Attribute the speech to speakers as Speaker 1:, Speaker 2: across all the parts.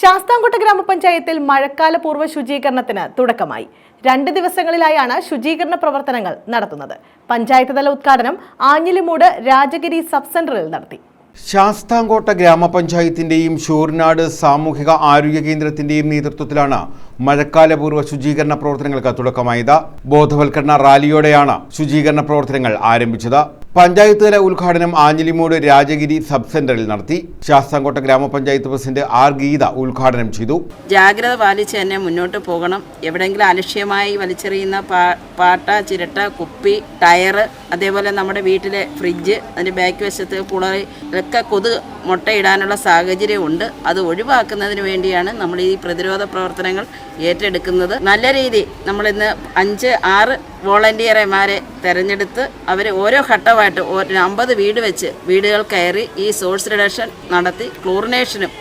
Speaker 1: ശാസ്താംകോട്ട ഗ്രാമപഞ്ചായത്തിൽ മഴക്കാല പൂർവ ശുചീകരണത്തിന് തുടക്കമായി. രണ്ട് ദിവസങ്ങളിലായാണ് ശുചീകരണ പ്രവർത്തനങ്ങൾ നടത്തുന്നത്. പഞ്ചായത്ത് തല ഉദ്ഘാടനം ആഞ്ഞിലിമൂട് രാജഗിരി സബ് സെന്ററിൽ നടത്തി.
Speaker 2: ശാസ്താംകോട്ട ഗ്രാമപഞ്ചായത്തിന്റെയും ഷൂർനാട് സാമൂഹിക ആരോഗ്യ കേന്ദ്രത്തിന്റെയും നേതൃത്വത്തിലാണ് മഴക്കാലപൂർവ ശുചീകരണ പ്രവർത്തനങ്ങൾക്ക് തുടക്കമായത്. ബോധവൽക്കരണ റാലിയോടെയാണ് ശുചീകരണ പ്രവർത്തനങ്ങൾ ആരംഭിച്ചത്. പഞ്ചായത്ത് തല ഉദ്ഘാടനം ആഞ്ഞിലിമൂട് രാജഗിരി സബ് സെന്ററിൽ നടത്തി. ശാസ്താംകോട്ട ഗ്രാമപഞ്ചായത്ത് പ്രസിഡന്റ് ആർ ഗീത ഉദ്ഘാടനം ചെയ്തു.
Speaker 3: ജാഗ്രത പാലിച്ച് തന്നെ മുന്നോട്ട് പോകണം. എവിടെയെങ്കിലും അലക്ഷ്യമായി വലിച്ചെറിയുന്ന പാട്ട ചിരട്ട കുപ്പി ടയർ അതേപോലെ നമ്മുടെ വീട്ടിലെ ഫ്രിഡ്ജ് അതിന്റെ ബാക്ക് വശത്ത് പുളറി ഇതൊക്കെ കൊതു മുട്ടയിടാനുള്ള സാഹചര്യമുണ്ട് അത് ഒഴിവാക്കുന്നതിന് വേണ്ടിയാണ് നമ്മൾ ഈ പ്രതിരോധ പ്രവർത്തനങ്ങൾ ഏറ്റെടുക്കുന്നത്. നല്ല രീതി നമ്മളിന്ന് അഞ്ച് ആറ് വോളണ്ടിയർമാരെ തിരഞ്ഞെടുത്ത് അവർ ഓരോ ഘട്ടമായിട്ട് അമ്പത് വീട് വെച്ച് വീടുകൾ കയറി ഈ സോഴ്സ് റിഡക്ഷൻ നടത്തി ക്ലോറിനേഷനും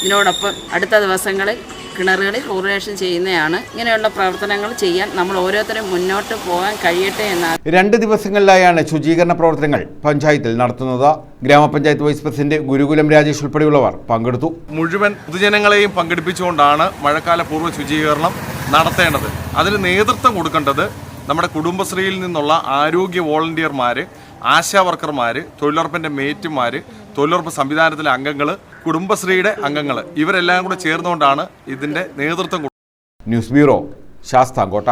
Speaker 3: ഇതിനോടൊപ്പം അടുത്ത ദിവസങ്ങളിൽ കിണറുകളിൽ ക്ലോറിനേഷൻ ചെയ്യുന്നതാണ്. ഇങ്ങനെയുള്ള പ്രവർത്തനങ്ങൾ ചെയ്യാൻ നമ്മൾ ഓരോരുത്തരും മുന്നോട്ട് പോകാൻ കഴിയട്ടെ എന്നാണ്
Speaker 2: രണ്ട് ദിവസങ്ങളിലായാണ് ശുചീകരണ പ്രവർത്തനങ്ങൾ പഞ്ചായത്തിൽ നടത്തുന്നത്. ഗ്രാമപഞ്ചായത്ത് വൈസ് പ്രസിഡന്റ് ഗുരുകുലം രാജേഷ് ഉൾപ്പെടെയുള്ളവർ പങ്കെടുത്തു.
Speaker 4: മുഴുവൻ പൊതുജനങ്ങളെയും പങ്കെടുപ്പിച്ചുകൊണ്ടാണ് മഴക്കാല പൂർവ ശുചീകരണം നടത്തേണ്ടത്. അതിന് നേതൃത്വം കൊടുക്കേണ്ടത് നമ്മുടെ കുടുംബശ്രീയിൽ നിന്നുള്ള ആരോഗ്യ വോളണ്ടിയർമാർ ആശാ വർക്കർമാർ തൊഴിലുറപ്പിന്റെ മേറ്റുമാർ തൊഴിലുറപ്പ് സംവിധാനത്തിലെ അംഗങ്ങൾ കുടുംബശ്രീയുടെ അംഗങ്ങൾ ഇവരെല്ലാം കൂടെ ചേർന്നുകൊണ്ടാണ് ഇതിന്റെ നേതൃത്വം
Speaker 2: ന്യൂസ് ബ്യൂറോ ശാസ്താംകോട്ട.